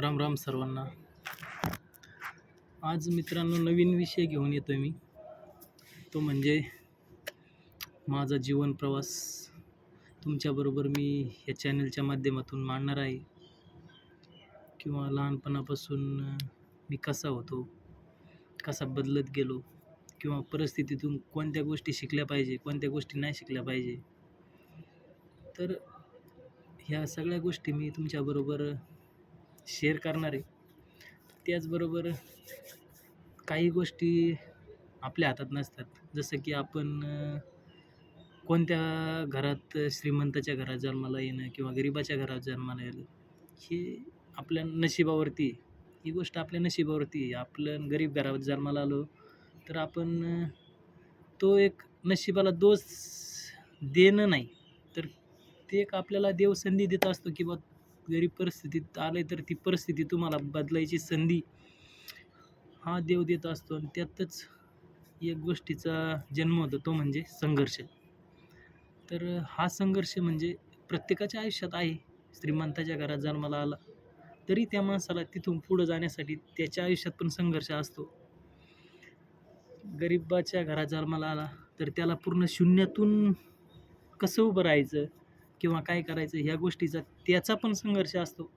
राम राम सर्वांना. आज मित्रांनो नवीन विषय घेऊन येतो मी. तो म्हणजे माझा जीवन प्रवास. तुमच्याबरोबर मी या चॅनलच्या माध्यमातून मांडणार आहे. किंवा लहानपणापासून मी कसा होतो? कसा बदलत गेलो? किंवा परिस्थितीतून कोणत्या गोष्टी शिकल्या पाहिजे कोणत्या गोष्टी नाही शिकल्या पाहिजे? तर ह्या सगळ्या गोष्टी मी तुमच्याबरोबर शेअर करणार आहे. त्याचबरोबर काही गोष्टी आपल्या हातात नसतात. जसं की आपण कोणत्या घरात श्रीमंताच्या घरात जन्माला येणं किंवा गरिबाच्या घरात जन्माला येणं हे आपल्या नशिबावरती ही गोष्ट आपल्या नशिबावरती आपलं गरीब घरात जन्माला आलो तर आपण तो एक नशिबाला दोष देणं नाही. तर ते एक आपल्याला देव संधी देत असतो की बा जरी परिस्थितीत आले तर ती परिस्थिती तुम्हाला बदलायची संधी हा देव देत असतो. आणि त्यातच एक गोष्टीचा जन्म होतो तो म्हणजे संघर्ष. तर हा संघर्ष म्हणजे प्रत्येकाच्या आयुष्यात आहे. श्रीमंताच्या घरात जन्माला आला तरी त्या माणसाला तिथून पुढं जाण्यासाठी त्याच्या आयुष्यात पण संघर्ष असतो. गरिबाच्या घरात जन्माला आला तर त्याला पूर्ण शून्यातून कसं उभं राहायचं? किंवा काय करायचं ह्या गोष्टीचा त्याचा पण संघर्ष असतो.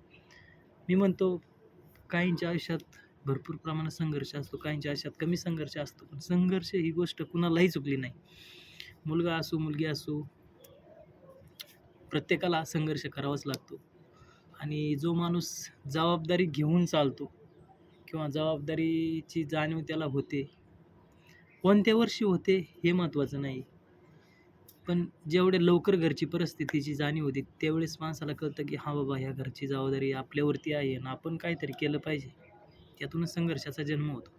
मी म्हणतो काहींच्या आयुष्यात भरपूर प्रमाणात संघर्ष असतो काहींच्या आयुष्यात कमी संघर्ष असतो पण संघर्ष ही गोष्ट कुणालाही चुकली नाही. मुलगा असो मुलगी असो प्रत्येकाला संघर्ष करावाच लागतो. आणि जो माणूस जबाबदारी घेऊन चालतो किंवा जबाबदारीची जाणीव त्याला होते कोणत्या वर्षी होते हे महत्त्वाचं नाही. पण जेवढे लवकर घरची परिस्थितीची जाणीव होती त्यावेळेस माणसाला कळतं की हा बाबा ह्या घरची जबाबदारी आपल्यावरती आहे आणि आपण काहीतरी केलं पाहिजे. त्यातूनच संघर्षाचा जन्म होतो.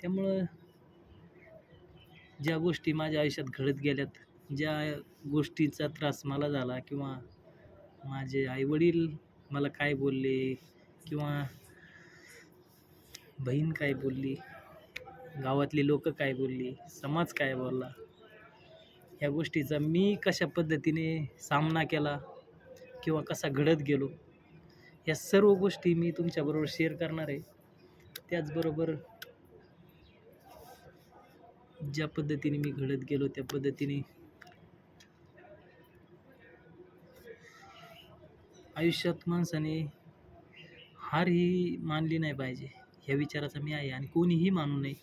त्यामुळं ज्या गोष्टी माझ्या आयुष्यात घडत गेल्यात ज्या गोष्टीचा त्रास मला झाला किंवा माझे आईवडील मला काय बोलले किंवा बहीण काय बोलली गावातली लोक काय बोलली समाज काय बोलला ह्या गोष्टीचा मी कशा पद्धतीने सामना केला किंवा कसा घडत गेलो या सर्व गोष्टी मी तुमच्याबरोबर शेअर करणार आहे. त्याचबरोबर ज्या पद्धतीने मी घडत गेलो त्या पद्धतीने आयुष्यात माणसाने हार ही मानली नाही पाहिजे ह्या विचाराचा मी आहे आणि कोणीही मानू नये.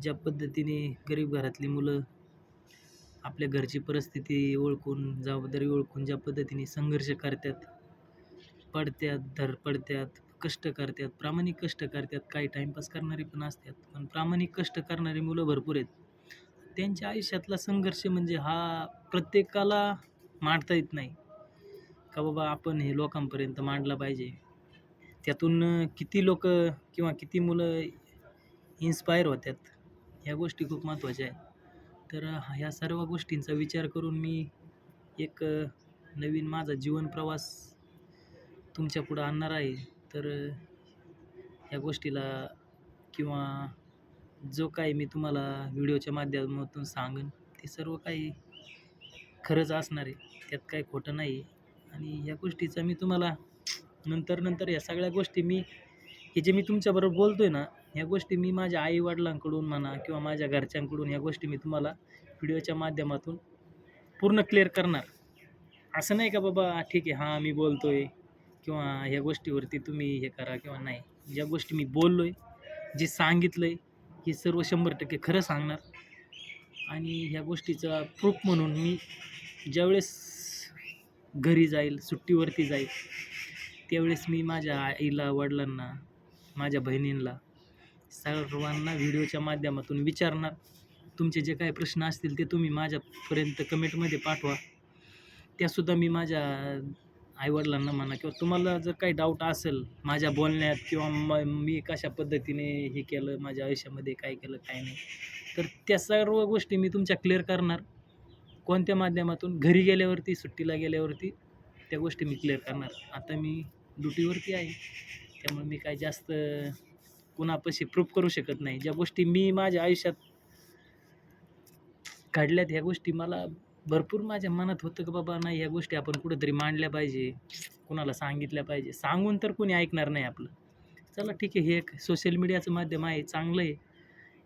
ज्या पद्धतीने गरीब घरातली मुलं आपल्या घरची परिस्थिती ओळखून जबाबदारी ओळखून ज्या पद्धतीने संघर्ष करतात पडत्यात धडपडत्यात कष्ट करतात प्रामाणिक कष्ट करतात काही टाईमपास करणारे पण असतात पण प्रामाणिक कष्ट करणारी मुलं भरपूर आहेत. त्यांच्या आयुष्यातला संघर्ष म्हणजे हा प्रत्येकाला मांडता येत नाही. का बाबा आपण हे लोकांपर्यंत मांडला पाहिजे. त्यातून किती लोक किंवा किती मुलं इन्स्पायर होतात ह्या गोष्टी खूप महत्त्वाच्या आहेत. तर ह्या सर्व गोष्टींचा विचार करून मी एक नवीन माझा जीवन प्रवास तुमच्या पुढं आणणार आहे. तर ह्या गोष्टीला किंवा जो काही मी तुम्हाला व्हिडिओच्या माध्यमातून सांगेन ते सर्व काही खरंच असणार आहे. त्यात काही खोटं नाही. आणि ह्या गोष्टीचा मी तुम्हाला नंतर नंतर या सगळ्या गोष्टी मी हे जे मी तुमच्याबरोबर बोलतो आहे ना ह्या गोष्टी मी माझ्या आईवडिलांकडून म्हणा किंवा माझ्या घरच्यांकडून ह्या गोष्टी मी तुम्हाला व्हिडिओच्या माध्यमातून पूर्ण क्लिअर करणार. असं नाही का बाबा ठीक आहे हां मी बोलतो आहे किंवा ह्या गोष्टीवरती तुम्ही हे करा किंवा नाही. ज्या गोष्टी मी बोललो आहे जे सांगितलं आहे हे सर्व शंभर टक्के खरं सांगणार. आणि ह्या गोष्टीचा प्रूफ म्हणून मी ज्यावेळेस घरी जाईल सुट्टीवरती जाईल त्यावेळेस मी माझ्या आईला वडिलांना माझ्या बहिणींना सर्वांना व्हिडिओच्या माध्यमातून विचारणार. तुमचे जे काही प्रश्न असतील ते तुम्ही माझ्यापर्यंत कमेंटमध्ये पाठवा. त्यासुद्धा मी माझ्या आईवडिलांना म्हणा किंवा तुम्हाला जर काही डाऊट असेल माझ्या बोलण्यात किंवा म मी कशा पद्धतीने हे केलं माझ्या आयुष्यामध्ये काय केलं काय नाही. तर त्या सर्व गोष्टी मी तुमच्या क्लिअर करणार. कोणत्या माध्यमातून? घरी गेल्यावरती सुट्टीला गेल्यावरती त्या गोष्टी मी क्लिअर करणार. आता मी ड्युटीवरती आहे. त्यामुळे मी काय जास्त कुणापाशी प्रूफ करू शकत नाही. ज्या गोष्टी मी माझ्या आयुष्यात काढल्यात ह्या गोष्टी मला भरपूर माझ्या मनात होतं की बाबा नाही ह्या गोष्टी आपण कुठंतरी मांडल्या पाहिजे कुणाला सांगितल्या पाहिजे. सांगून तर कोणी ऐकणार नाही आपलं. चला ठीक आहे हे एक सोशल मीडियाचं माध्यम आहे चांगलं आहे.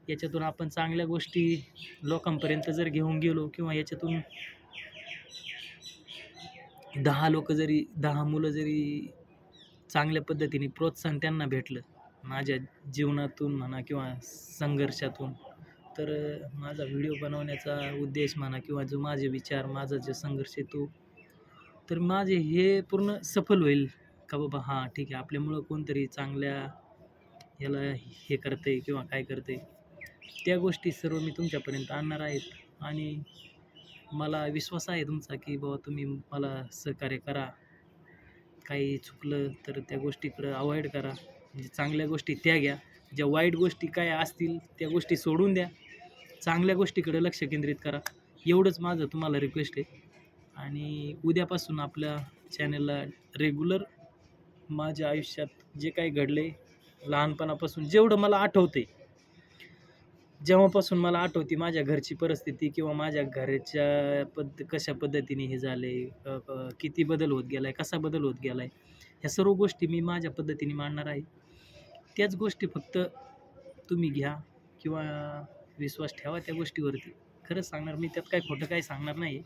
याच्यातून आपण चांगल्या गोष्टी लोकांपर्यंत जर घेऊन गेलो किंवा याच्यातून दहा लोक जरी दहा मुलं जरी चांगल्या पद्धतीने प्रोत्साहन त्यांना भेटलं माझ्या जीवनातून म्हणा किंवा संघर्षातून. तर माझा व्हिडिओ बनवण्याचा उद्देश म्हणा किंवा जो माझे विचार माझा जो संघर्ष आहे तो. तर माझे हे पूर्ण सफल होईल का बाबा? हां ठीक आहे. आपल्यामुळं कोणतरी चांगल्या याला हे करते किंवा काय करते त्या गोष्टी सर्व मी तुमच्यापर्यंत आणणार आहेत आणि मला विश्वास आहे तुमचा की बाबा तुम्ही मला सहकार्य करा. काही चुकलं तर त्या गोष्टीकडं अवॉइड करा. म्हणजे चांगल्या गोष्टी त्या घ्या. ज्या वाईट गोष्टी काय असतील त्या गोष्टी सोडून द्या. चांगल्या गोष्टीकडे लक्ष केंद्रित करा. एवढंच माझं तुम्हाला रिक्वेस्ट आहे. आणि उद्यापासून आपल्या चॅनलला रेग्युलर माझ्या आयुष्यात जे काही घडले लहानपणापासून जेवढं मला आठवते जेव्हापासून मला आठवते माझ्या घरची परिस्थिती किंवा माझ्या घरच्या पद्ध कशा पद्धतीने हे झाले किती बदल होत गेला आहे कसा बदल होत गेला आहे ह्या सर्व गोष्टी मी माझ्या पद्धतीने मांडणार आहे. त्याच गोष्टी फक्त तुम्ही घ्या किंवा विश्वास ठेवा त्या गोष्टीवरती. खरंच सांगणार मी त्यात काय खोटं काय सांगणार नाही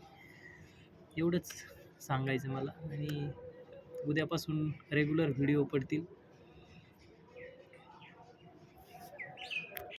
एवढंच सांगायचं मला. आणि उद्यापासून रेग्युलर व्हिडिओ पडतील.